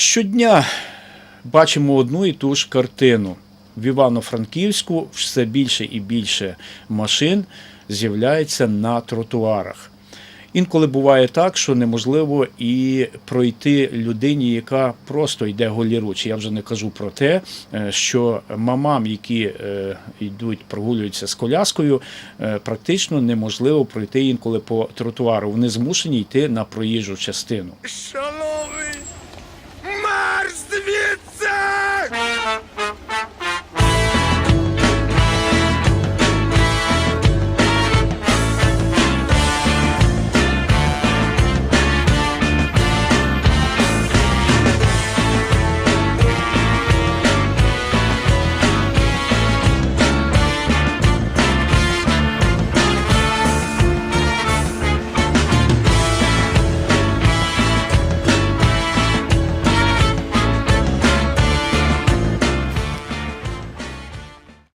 Щодня бачимо одну і ту ж картину. В Івано-Франківську все більше і більше машин з'являється на тротуарах. Інколи буває так, що неможливо і пройти людині, яка просто йде голіруч. Я вже не кажу про те, е, що мамам, які е, йдуть, прогулюються з коляскою, е, практично неможливо пройти інколи по тротуару. Вони змушені йти на проїжджу частину. Що